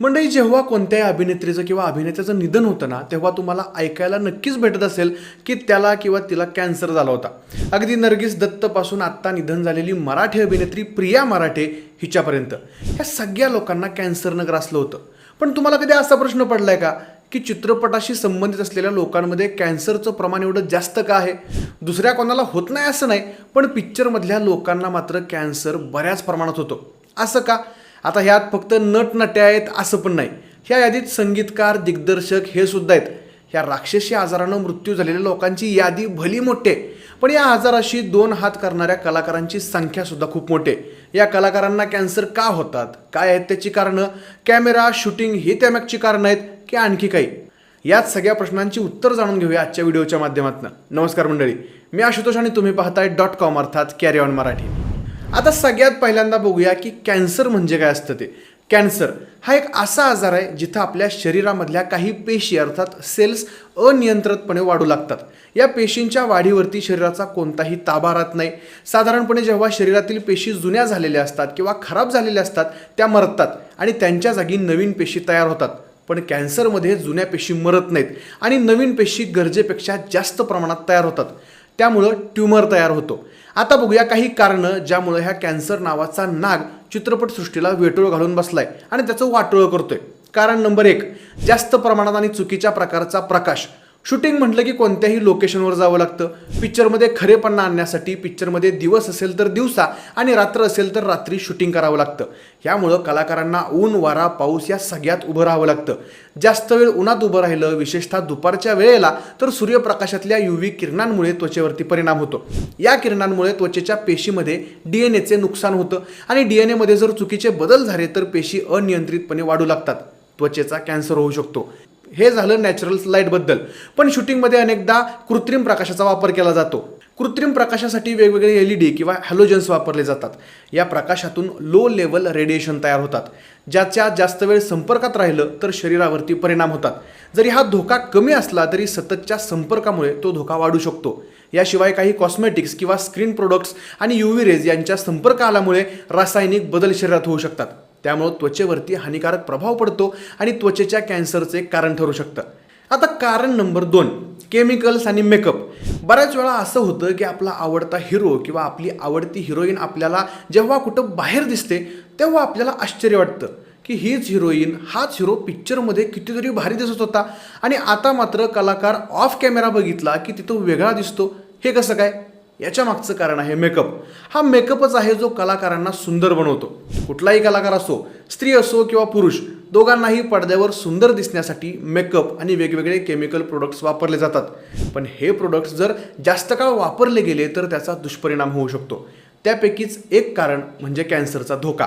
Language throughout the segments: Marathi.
मंडळी जेव्हा कोणत्याही अभिनेत्रीचं किंवा अभिनेत्याचं निधन होतं ना तेव्हा तुम्हाला ऐकायला नक्कीच भेटत असेल की त्याला किंवा तिला कॅन्सर झाला होता. अगदी नर्गिस दत्तपासून आत्ता निधन झालेली मराठी अभिनेत्री प्रिया मराठे हिच्यापर्यंत. ह्या सगळ्या लोकांना कॅन्सरनं ग्रासलं होतं. पण तुम्हाला कधी असा प्रश्न पडलाय का की चित्रपटाशी संबंधित असलेल्या लोकांमध्ये कॅन्सरचं प्रमाण एवढं जास्त का आहे? दुसऱ्या कोणाला होत नाही असं नाही पण पिक्चरमधल्या लोकांना मात्र कॅन्सर बऱ्याच प्रमाणात होतो. असं का? आता ह्यात फक्त नटनट्या आहेत असं पण नाही. ह्या यादीत संगीतकार दिग्दर्शक हे सुद्धा आहेत. ह्या राक्षसी आजारानं मृत्यू झालेल्या लोकांची यादी भली मोठी आहे. पण या आजाराशी दोन हात करणाऱ्या कलाकारांची संख्या सुद्धा खूप मोठी आहे. या कलाकारांना कॅन्सर का होतात? काय आहेत त्याची कारणं? कॅमेरा शूटिंग ही त्यामागची कारणं आहेत की आणखी काही? याच सगळ्या प्रश्नांची उत्तर जाणून घेऊया आजच्या व्हिडिओच्या माध्यमातून. नमस्कार मंडळी. मी आशुतोष आणि तुम्ही पाहताय डॉट कॉम अर्थात कॅरी ऑन मराठी. आता सगळ्यात पहिल्यांदा बघूया की कॅन्सर म्हणजे काय असतं ते. कॅन्सर हा एक असा आजार आहे जिथं आपल्या शरीरामधल्या काही पेशी अर्थात सेल्स अनियंत्रितपणे वाढू लागतात. या पेशींच्या वाढीवरती शरीराचा कोणताही ताबा राहत नाही. साधारणपणे जेव्हा शरीरातील पेशी जुन्या झालेल्या असतात किंवा खराब झालेल्या असतात त्या मरतात आणि त्यांच्या जागी नवीन पेशी तयार होतात. पण कॅन्सरमध्ये जुन्या पेशी मरत नाहीत आणि नवीन पेशी गरजेपेक्षा जास्त प्रमाणात तयार होतात. त्यामुळं ट्यूमर तयार होतो. आता बघूया काही कारणं ज्यामुळे ह्या कॅन्सर नावाचा नाग चित्रपटसृष्टीला वेटोळ घालून बसलाय आणि त्याचं वाटोळं करतोय. कारण नंबर एक जास्त प्रमाणात आणि चुकीच्या प्रकारचा प्रकाश. शूटिंग म्हटलं की कोणत्याही लोकेशनवर जावं लागतं. पिक्चरमध्ये खरेपणा आणण्यासाठी पिक्चरमध्ये दिवस असेल तर दिवसा आणि रात्र असेल तर रात्री शूटिंग करावं लागतं. ह्यामुळं कलाकारांना ऊन वारा पाऊस या सगळ्यात उभं राहावं लागतं. जास्त वेळ उन्हात उभं राहिलं विशेषतः दुपारच्या वेळेला तर सूर्यप्रकाशातल्या युव्ही किरणांमुळे त्वचेवरती परिणाम होतो. या किरणांमुळे त्वचेच्या पेशीमध्ये डी एन एचे नुकसान होतं आणि डी एन एमध्ये जर चुकीचे बदल झाले तर पेशी अनियंत्रितपणे वाढू लागतात. त्वचेचा कॅन्सर होऊ शकतो. हे झालं नॅचरल लाईटबद्दल पण शूटिंगमध्ये अनेकदा कृत्रिम प्रकाशाचा वापर केला जातो. कृत्रिम प्रकाशासाठी वेगवेगळे एल ई डी किंवा हॅलोजन्स वापरले जातात. या प्रकाशातून लो लेवल रेडिएशन तयार होतात. ज्याच्या जास्त वेळ संपर्कात राहिलं तर शरीरावरती परिणाम होतात. जरी हा धोका कमी असला तरी सततच्या संपर्कामुळे तो धोका वाढू शकतो. याशिवाय काही कॉस्मेटिक्स किंवा स्क्रीन प्रोडक्ट्स आणि युव्ही रेज यांच्या संपर्क आल्यामुळे रासायनिक बदल शरीरात होऊ शकतात. त्यामुळं त्वचेवरती हानिकारक प्रभाव पडतो आणि त्वचेच्या कॅन्सरचे कारण ठरू शकतं. आता कारण नंबर दोन केमिकल्स आणि मेकअप. बऱ्याच वेळा असं होतं की आपला आवडता हिरो किंवा आपली आवडती हिरोईन आपल्याला जेव्हा कुठं बाहेर दिसते तेव्हा आपल्याला आश्चर्य वाटतं की हीच हिरोईन हाच हिरो पिक्चरमध्ये कितीतरी भारी दिसत होता. आणि आता मात्र कलाकार ऑफ कॅमेरा बघितला की तिथं वेगळा दिसतो. हे कसं काय? याच्या मागचं कारण आहे मेकअप हा मेकअपच आहे जो कलाकारांना सुंदर बनवतो. कुठलाही कलाकार असो स्त्री असो किंवा पुरुष दोघांनाही पडद्यावर सुंदर दिसण्यासाठी मेकअप आणि वेगवेगळे केमिकल प्रोडक्ट्स वापरले जातात. पण हे प्रोडक्ट्स जर जास्त काळ वापरले गेले तर त्याचा दुष्परिणाम होऊ शकतो. त्यापैकीच एक कारण म्हणजे कॅन्सरचा धोका.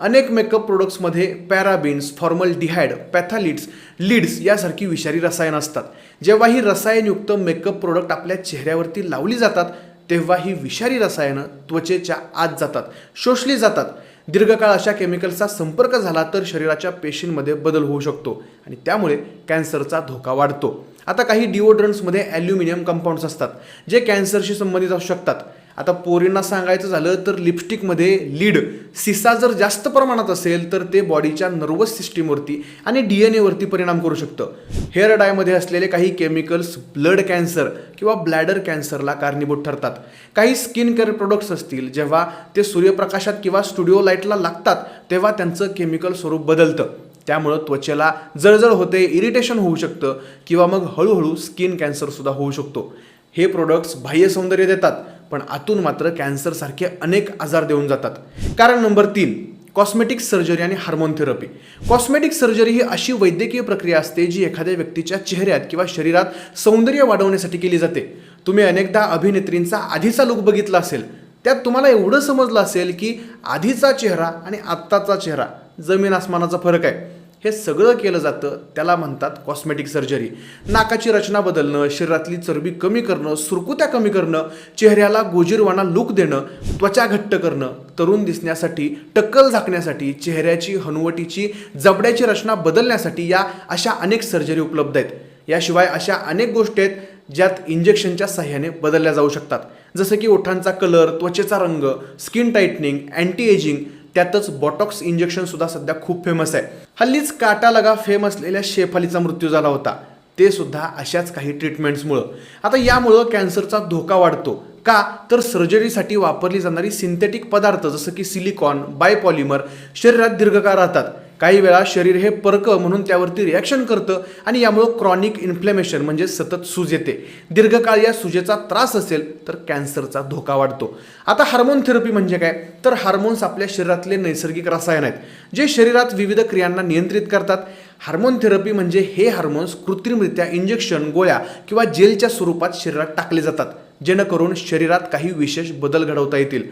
अनेक मेकअप प्रोडक्ट्समध्ये parabens formaldehyde phthalates leads यासारखी विषारी रसायनं असतात. जेव्हा ही रसायनयुक्त मेकअप प्रोडक्ट आपल्या चेहऱ्यावरती लावली जातात तेव्हा ही विषारी रसायनं त्वचेच्या आत जातात शोषली जातात. दीर्घकाळ अशा केमिकल्सचा संपर्क झाला तर शरीराच्या पेशींमध्ये बदल होऊ शकतो आणि त्यामुळे कॅन्सरचा धोका वाढतो. आता काही डिओड्रंट्समध्ये ॲल्युमिनियम कंपाऊंड्स असतात जे कॅन्सरशी संबंधित असू शकतात. आता पोरींना सांगायचं झालं तर लिपस्टिकमध्ये लीड सिसा जर जास्त प्रमाणात असेल तर ते बॉडीच्या नर्वस सिस्टीमवरती आणि डी एन एवरती परिणाम करू शकतं. हेअर डायमध्ये असलेले काही केमिकल्स ब्लड कॅन्सर किंवा ब्लॅडर कॅन्सरला कारणीभूत ठरतात. काही स्किन केअर प्रोडक्ट्स असतील जेव्हा ते सूर्यप्रकाशात किंवा स्टुडिओ लाईटला लागतात तेव्हा त्यांचं केमिकल स्वरूप बदलतं. त्यामुळं त्वचेला जळजळ होते इरिटेशन होऊ शकतं किंवा मग हळूहळू स्किन कॅन्सरसुद्धा होऊ शकतो. हे प्रोडक्ट्स बाह्य सौंदर्य देतात पण आतून मात्र कॅन्सरसारखे अनेक आजार देऊन जातात. कारण नंबर तीन कॉस्मेटिक सर्जरी आणि हार्मोन थेरपी कॉस्मेटिक सर्जरी ही अशी वैद्यकीय प्रक्रिया असते जी एखाद्या व्यक्तीच्या चेहऱ्यात किंवा शरीरात सौंदर्य वाढवण्यासाठी केली जाते. तुम्ही अनेकदा अभिनेत्रींचा आधीचा लुक बघितला असेल. त्यात तुम्हाला एवढं समजलं असेल की आधीचा चेहरा आणि आत्ताचा चेहरा जमीन आसमानाचा फरक आहे. हे सगळं केलं जातं त्याला म्हणतात कॉस्मेटिक सर्जरी नाकाची रचना बदलणं शरीरातली चरबी कमी करणं सुरकुत्या कमी करणं चेहऱ्याला गोजीरवाणा लुक देणं त्वचा घट्ट करणं तरुण दिसण्यासाठी टक्कल झाकण्यासाठी चेहऱ्याची हनुवटीची जबड्याची रचना बदलण्यासाठी या अशा अनेक सर्जरी उपलब्ध आहेत. याशिवाय अशा अनेक गोष्टी आहेत ज्यात इंजेक्शनच्या सहाय्याने बदलल्या जाऊ शकतात. जसं की ओठांचा कलर त्वचेचा रंग स्किन टाईटनिंग अँटी एजिंग त्यातच बॉटॉक्स इंजेक्शन सुद्धा सध्या खूप फेमस आहे. हल्लीच काटा लगा फेम असलेल्या शेफालीचा मृत्यू झाला होता. ते सुद्धा अशाच काही ट्रीटमेंट्समुळं आता यामुळं कॅन्सरचा धोका वाढतो. का? तर सर्जरीसाठी वापरली जाणारी सिंथेटिक पदार्थ जसं की सिलिकॉन बायपॉलिमर शरीरात दीर्घकाळ राहतात. काही वेळा शरीर हे परक म्हणून त्यावरती रिॲक्शन करतं आणि यामुळं क्रॉनिक इन्फ्लेमेशन म्हणजे सतत सूज येते. दीर्घकाळ या सुजेचा त्रास असेल तर कॅन्सरचा धोका वाढतो. आता हार्मोन थेरपी म्हणजे काय? तर हार्मोन्स आपल्या शरीरातले नैसर्गिक रसायन आहेत जे शरीरात विविध क्रियांना नियंत्रित करतात. हार्मोन थेरपी म्हणजे हे हार्मोन्स कृत्रिमरित्या इंजेक्शन गोळ्या किंवा जेलच्या स्वरूपात शरीरात टाकले जातात जेणेकरून शरीरात काही विशेष बदल घडवता येतील.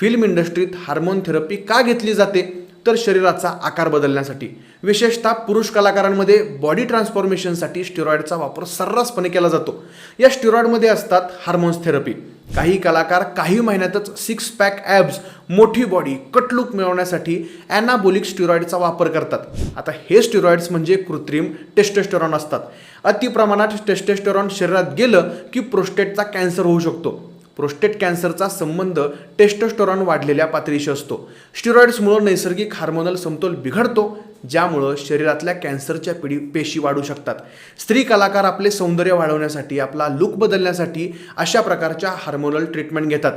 फिल्म इंडस्ट्रीत हार्मोन थेरपी का घेतली जाते? तर शरीराचा आकार बदलण्यासाठी विशेषतः पुरुष कलाकारांमध्ये बॉडी ट्रान्सफॉर्मेशनसाठी स्टिरॉइडचा वापर सर्रासपणे केला जातो. या स्टिरॉइडमध्ये असतात हार्मोन्स थेरपी काही कलाकार काही महिन्यातच सिक्स पॅक ॲब्स मोठी बॉडी कटलूक मिळवण्यासाठी ॲनाबोलिक स्टिरॉइडचा वापर करतात. आता हे स्टिरॉइड्स म्हणजे कृत्रिम टेस्टेस्टेरॉन असतात. अतिप्रमाणात टेस्टोस्टेरॉन शरीरात गेलं की प्रोस्टेटचा कॅन्सर होऊ शकतो. प्रोस्टेट कॅन्सरचा संबंध टेस्टोस्टोरॉन वाढलेल्या पातळीशी असतो. स्टिरॉइड्समुळं नैसर्गिक हार्मोनल समतोल बिघडतो ज्यामुळं शरीरातल्या कॅन्सरच्या पिढी पेशी वाढू शकतात. स्त्री कलाकार आपले सौंदर्य वाढवण्यासाठी आपला लुक बदलण्यासाठी अशा प्रकारच्या हार्मोनल ट्रीटमेंट घेतात.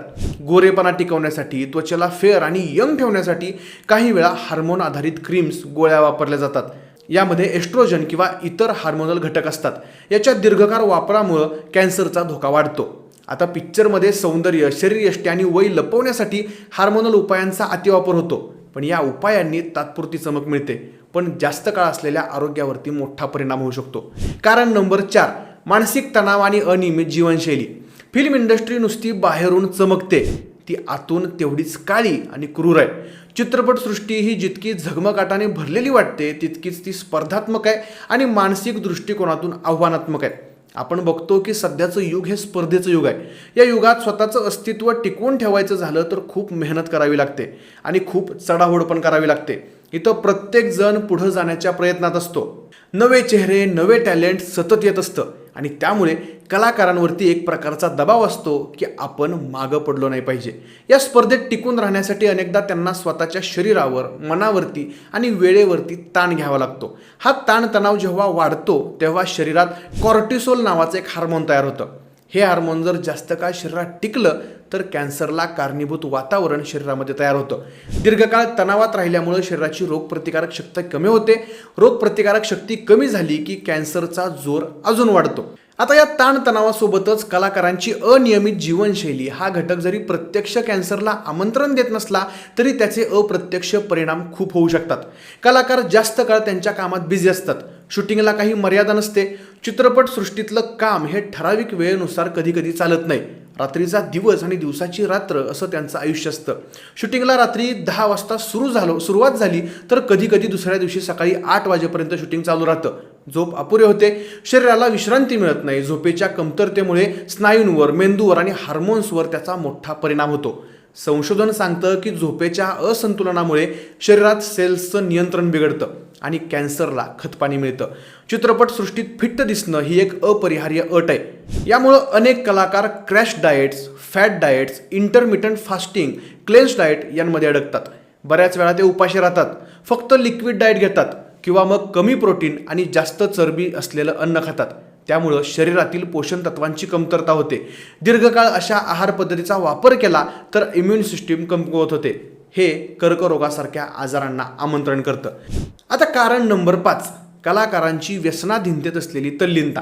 गोरेपणा टिकवण्यासाठी त्वचेला फेअर आणि यंग ठेवण्यासाठी काही वेळा हार्मोन आधारित क्रीम्स गोळ्या वापरल्या जातात. यामध्ये एस्ट्रोजन किंवा इतर हार्मोनल घटक असतात. याच्या दीर्घकाळ वापरामुळं कॅन्सरचा धोका वाढतो. आता पिक्चरमध्ये सौंदर्य शरीरयष्टी आणि वय लपवण्यासाठी हार्मोनल उपायांचा अतिवापर होतो. पण या उपायांनी तात्पुरती चमक मिळते. पण जास्त काळ असलेल्या आरोग्यावरती मोठा परिणाम होऊ शकतो. कारण नंबर चार मानसिक तणाव आणि अनियमित जीवनशैली. फिल्म इंडस्ट्री नुसती बाहेरून चमकते. ती आतून तेवढीच काळी आणि क्रूर आहे. चित्रपटसृष्टी ही जितकी झगमगाटाने भरलेली वाटते तितकीच ती स्पर्धात्मक आहे आणि मानसिक दृष्टिकोनातून आव्हानात्मक आहे. आपण बघतो की सध्याचं युग हे स्पर्धेचं युग आहे. या युगात स्वतःचं अस्तित्व टिकवून ठेवायचं झालं तर खूप मेहनत करावी लागते आणि खूप चढाओढ पण करावी लागते. इथं प्रत्येक जण पुढं जाण्याच्या प्रयत्नात असतो. नवे चेहरे नवे टॅलेंट सतत येत असतं. आणि त्यामुळे कलाकारांवरती एक प्रकारचा दबाव असतो की आपण मागं पडलो नाही पाहिजे. या स्पर्धेत टिकून राहण्यासाठी अनेकदा त्यांना स्वतःच्या शरीरावर मनावरती आणि वेळेवरती ताण घ्यावा लागतो. हा ताणतणाव जेव्हा वाढतो तेव्हा शरीरात कॉर्टिसोल नावाचं एक हार्मोन तयार होतं. हे हार्मोन जर जास्त काळ शरीरात टिकलं तर कॅन्सरला कारणीभूत वातावरण शरीरामध्ये तयार होतं. दीर्घकाळ तणावात राहिल्यामुळे शरीराची रोगप्रतिकारक शक्ती कमी होते. रोगप्रतिकारक शक्ती कमी झाली की कॅन्सरचा जोर अजून वाढतो. आता या ताणतणावासोबतच कलाकारांची अनियमित जीवनशैली हा घटक जरी प्रत्यक्ष कॅन्सरला आमंत्रण देत नसला तरी त्याचे अप्रत्यक्ष परिणाम खूप होऊ शकतात. कलाकार जास्त काळ त्यांच्या कामात बिझी असतात. शूटिंगला काही मर्यादा नसते. चित्रपटसृष्टीतलं काम हे ठराविक वेळेनुसार कधी कधी चालत नाही. रात्रीचा दिवस आणि दिवसाची रात्र असं त्यांचं आयुष्य असतं. शूटिंगला रात्री दहा वाजता सुरू झालो सुरुवात झाली तर कधी कधी दुसऱ्या दिवशी सकाळी आठ वाजेपर्यंत शूटिंग चालू राहतं. झोप अपुरे होते. शरीराला विश्रांती मिळत नाही. झोपेच्या कमतरतेमुळे स्नायूंवर मेंदूवर आणि हार्मोन्सवर त्याचा मोठा परिणाम होतो. संशोधन सांगतं की झोपेच्या असंतुलनामुळे शरीरात सेल्सचं नियंत्रण बिघडतं आणि कॅन्सरला खतपाणी मिळतं. चित्रपटसृष्टीत फिट्ट दिसणं ही एक अपरिहार्य अट आहे. यामुळं अनेक कलाकार crash diets fat diets intermittent fasting cleanse diet यांमध्ये अडकतात. बऱ्याच वेळा ते उपाशी राहतात. फक्त लिक्विड डाएट घेतात किंवा मग कमी प्रोटीन आणि जास्त चरबी असलेलं अन्न खातात. त्यामुळं शरीरातील पोषण तत्वांची कमतरता होते. दीर्घकाळ अशा आहार पद्धतीचा वापर केला तर इम्युन सिस्टीम कमकुवत होते. हे कर्करोगासारख्या आजारांना आमंत्रण करतं. आता कारण नंबर पाच कलाकारांची व्यसनाधीनतेत असलेली तल्लीनता.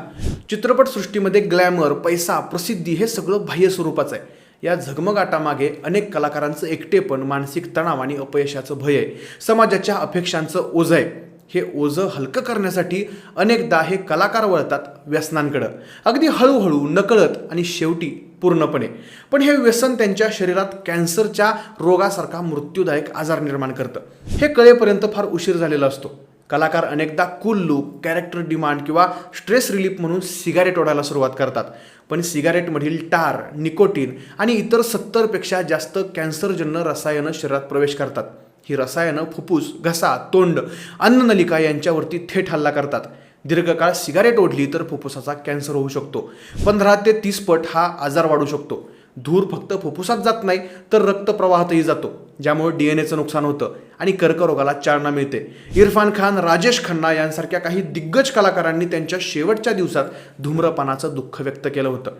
चित्रपटसृष्टीमध्ये ग्लॅमर पैसा प्रसिद्धी हे सगळं बाह्य स्वरूपाचं आहे. या झगमगाटामागे अनेक कलाकारांचं एकटेपण मानसिक तणाव आणि अपयशाचं भय आहे. समाजाच्या अपेक्षांचं ओझं आहे. हे ओझं हलकं करण्यासाठी अनेकदा हे कलाकार वळतात व्यसनांकडं. अगदी हळूहळू नकळत आणि शेवटी पूर्णपणे. पण हे व्यसन त्यांच्या शरीरात कॅन्सरच्या रोगासारखा मृत्यूदायक आजार निर्माण करतं. हे कळेपर्यंत फार उशीर झालेला असतो. कलाकार अनेकदा कूल लुक कॅरेक्टर डिमांड किंवा स्ट्रेस रिलीफ म्हणून सिगारेट ओढायला सुरुवात करतात. पण सिगारेटमधील टार निकोटीन आणि इतर सत्तरपेक्षा जास्त कॅन्सरजन्य रसायनं शरीरात प्रवेश करतात. ही रसायनं फुफ्फुस घसा तोंड अन्ननलिका यांच्यावरती थेट हल्ला करतात. दीर्घकाळ सिगारेट ओढली तर फुफ्फुसाचा कॅन्सर होऊ शकतो. पंधरा ते तीस पट हा आजार वाढू शकतो. धूर फक्त फुफ्फुसात जात नाही तर रक्तप्रवाहातही जातो ज्यामुळे डी एन एचं नुकसान होतं आणि कर्करोगाला चालना मिळते. इरफान खान राजेश खन्ना यांसारख्या काही दिग्गज कलाकारांनी त्यांच्या शेवटच्या दिवसात धूम्रपानाचं दुःख व्यक्त केलं होतं.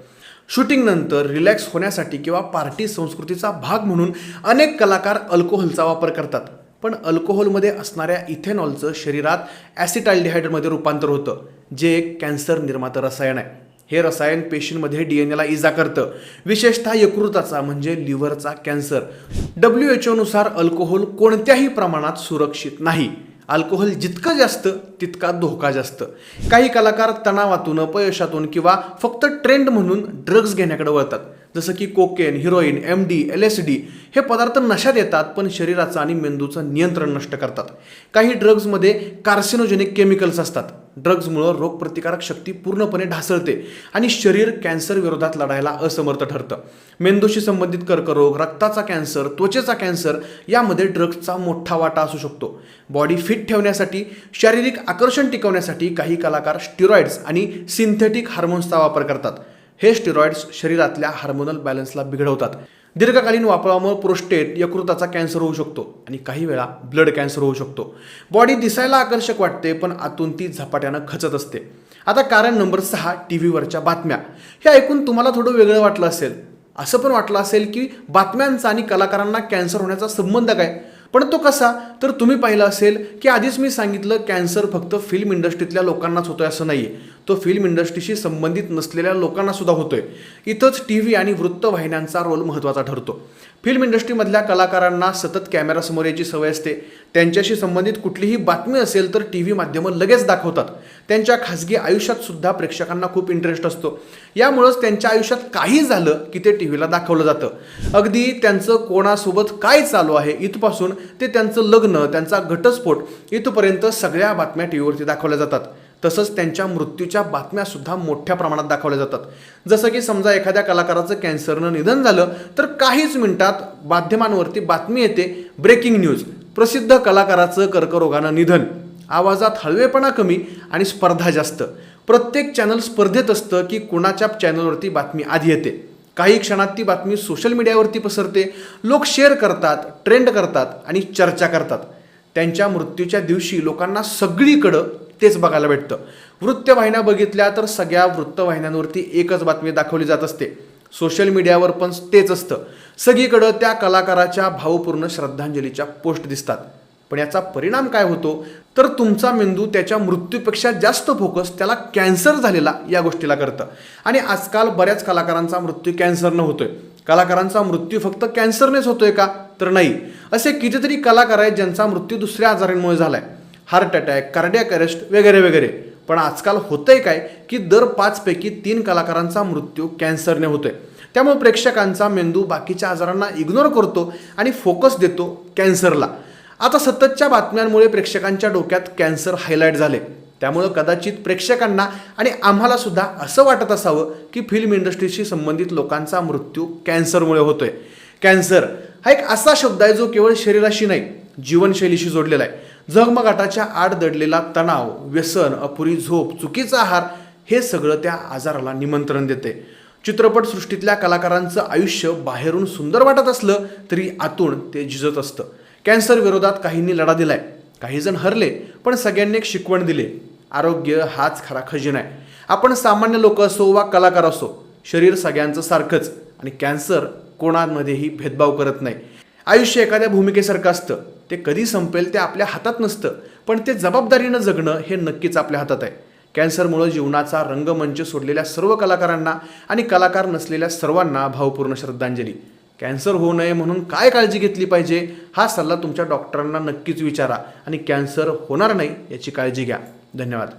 शूटिंगनंतर रिलॅक्स होण्यासाठी किंवा पार्टी संस्कृतीचा भाग म्हणून अनेक कलाकार अल्कोहोलचा वापर करतात. पण अल्कोहोलमध्ये असणाऱ्या इथेनॉलचं शरीरात ॲसिटाल्डिहाइडमध्ये रूपांतर होतं जे एक कॅन्सर निर्मातं रसायन आहे. हे रसायन पेशींमध्ये डी एन एला इजा करतं. विशेषतः यकृताचा म्हणजे लिव्हरचा कॅन्सर. डब्ल्यू एच ओनुसार अल्कोहोल कोणत्याही प्रमाणात सुरक्षित नाही. अल्कोहोल जितकं जास्त तितका धोका जास्त. काही कलाकार तणावातून अपयशातून किंवा फक्त ट्रेंड म्हणून ड्रग्ज घेण्याकडे वळतात. जसं की cocaine heroin M D L S D हे पदार्थ नशात येतात पण शरीराचं आणि मेंदूचं नियंत्रण नष्ट करतात. काही ड्रग्जमध्ये कार्सिनोजेनिक केमिकल्स असतात. ड्रग्जमुळं रोगप्रतिकारक शक्ती पूर्णपणे ढासळते आणि शरीर कॅन्सर विरोधात लढायला असमर्थ ठरतं. मेंदूशी संबंधित कर्करोग रक्ताचा कॅन्सर त्वचेचा कॅन्सर यामध्ये ड्रग्जचा मोठा वाटा असू शकतो. बॉडी फिट ठेवण्यासाठी शारीरिक आकर्षण टिकवण्यासाठी काही कलाकार स्टिरॉइड्स आणि सिंथेटिक हार्मोन्सचा वापर करतात. हे स्टिरॉइड्स शरीरातल्या हार्मोनल बॅलन्सला बिघडवतात. दीर्घकालीन वापरामुळे प्रोस्टेट यकृताचा कॅन्सर होऊ शकतो आणि काही वेळा ब्लड कॅन्सर होऊ शकतो. बॉडी दिसायला आकर्षक वाटते पण आतून ती झपाट्यानं खचत असते. आता कारण नंबर सहा टी व्हीवरच्या बातम्या. हे ऐकून तुम्हाला थोडं वेगळं वाटलं असेल. असं पण वाटलं असेल की बातम्यांचा आणि कलाकारांना कॅन्सर होण्याचा संबंध काय? पण तो कसा? तर तुम्ही पाहिलं असेल की आधीच मी सांगितलं कॅन्सर फक्त फिल्म इंडस्ट्रीतल्या लोकांनाच होतोय असं नाही तो फिल्म इंडस्ट्रीशी संबंधित नसलेल्या लोकांना सुद्धा होतोय. इथंच टी व्ही आणि वृत्तवाहिन्यांचा रोल महत्त्वाचा ठरतो. फिल्म इंडस्ट्रीमधल्या कलाकारांना सतत कॅमेरासमोर यायची सवय असते. त्यांच्याशी संबंधित कुठलीही बातमी असेल तर टी व्ही माध्यमं लगेच दाखवतात. त्यांच्या खाजगी आयुष्यात सुद्धा प्रेक्षकांना खूप इंटरेस्ट असतो. यामुळंच त्यांच्या आयुष्यात काही झालं की ते टी व्हीला दाखवलं जातं. अगदी त्यांचं कोणासोबत काय चालू आहे इथपासून ते त्यांचं लग्न त्यांचा घटस्फोट इथपर्यंत सगळ्या बातम्या टी व्हीवरती दाखवल्या जातात. तसंच त्यांच्या मृत्यूच्या बातम्या सुद्धा मोठ्या प्रमाणात दाखवल्या जातात. जसं की समजा एखाद्या कलाकाराचं कॅन्सरनं निधन झालं तर काहीच मिनिटात माध्यमांवरती बातमी येते ब्रेकिंग न्यूज. प्रसिद्ध कलाकाराचं कर्करोगानं निधन. आवाजात हळवेपणा कमी आणि स्पर्धा जास्त. प्रत्येक चॅनल स्पर्धेत असतं की कुणाच्या चॅनलवरती बातमी आधी येते. काही क्षणात ती बातमी सोशल मीडियावरती पसरते लोक शेअर करतात ट्रेंड करतात आणि चर्चा करतात. त्यांच्या मृत्यूच्या दिवशी लोकांना सगळीकडं तेच बघायला भेटतं. वृत्तवाहिन्या बघितल्या तर सगळ्या वृत्तवाहिन्यांवरती एकच बातमी दाखवली जात असते. सोशल मीडियावर पण तेच असतं. सगळीकडं त्या कलाकाराच्या भावपूर्ण श्रद्धांजलीच्या पोस्ट दिसतात. पण याचा परिणाम काय होतो? तर तुमचा मेंदू त्याच्या मृत्यूपेक्षा जास्त फोकस त्याला कॅन्सर झालेला या गोष्टीला करतं. आणि आजकाल बऱ्याच कलाकारांचा मृत्यू कॅन्सरनं होतोय. कलाकारांचा मृत्यू फक्त कॅन्सरनेच होतोय का? तर नाही. असे कितीतरी कलाकार आहेत ज्यांचा मृत्यू दुसऱ्या आजारांमुळे झालाय. हार्ट अटॅक कार्डियाक अरेस्ट वगैरे वगैरे. पण आजकाल होतंय काय की दर पाचपैकी तीन कलाकारांचा मृत्यू कॅन्सरने होतोय. त्यामुळे प्रेक्षकांचा मेंदू बाकीच्या आजारांना इग्नोर करतो आणि फोकस देतो कॅन्सरला. आता सततच्या बातम्यांमुळे प्रेक्षकांच्या डोक्यात कॅन्सर हायलाईट झाले. त्यामुळं कदाचित प्रेक्षकांना आणि आम्हाला सुद्धा असं वाटत असावं की फिल्म इंडस्ट्रीशी संबंधित लोकांचा मृत्यू कॅन्सरमुळे होतोय. कॅन्सर हा एक असा शब्द आहे जो केवळ शरीराशी नाही जीवनशैलीशी जोडलेला आहे. जगमगाटाच्या आड दडलेला तणाव व्यसन अपुरी झोप चुकीचा आहार हे सगळं त्या आजाराला निमंत्रण देते. चित्रपटसृष्टीतल्या कलाकारांचं आयुष्य बाहेरून सुंदर वाटत असलं तरी आतून ते झिजत असतं. कॅन्सर विरोधात काहींनी लढा दिलाय. काही जण हरले पण सगळ्यांनी एक शिकवण दिली. आरोग्य हाच खरा खजिना आहे. आपण सामान्य लोक असो वा कलाकार असो शरीर सगळ्यांचं सारखंच आणि कॅन्सर कोणामध्येही भेदभाव करत नाही. आयुष्य एखाद्या भूमिकेसारखं असतं. ते कधी संपेल ते आपल्या हातात नसतं. पण ते जबाबदारीनं जगणं हे नक्कीच आपल्या हातात आहे. कॅन्सरमुळं जीवनाचा रंगमंच सोडलेल्या सर्व कलाकारांना आणि कलाकार नसलेल्या सर्वांना भावपूर्ण श्रद्धांजली. कॅन्सर होऊ नये म्हणून काय काळजी घेतली पाहिजे? हा सल्ला तुमच्या डॉक्टरांना नक्कीच विचारा आणि कॅन्सर होणार नाही याची काळजी घ्या. धन्यवाद.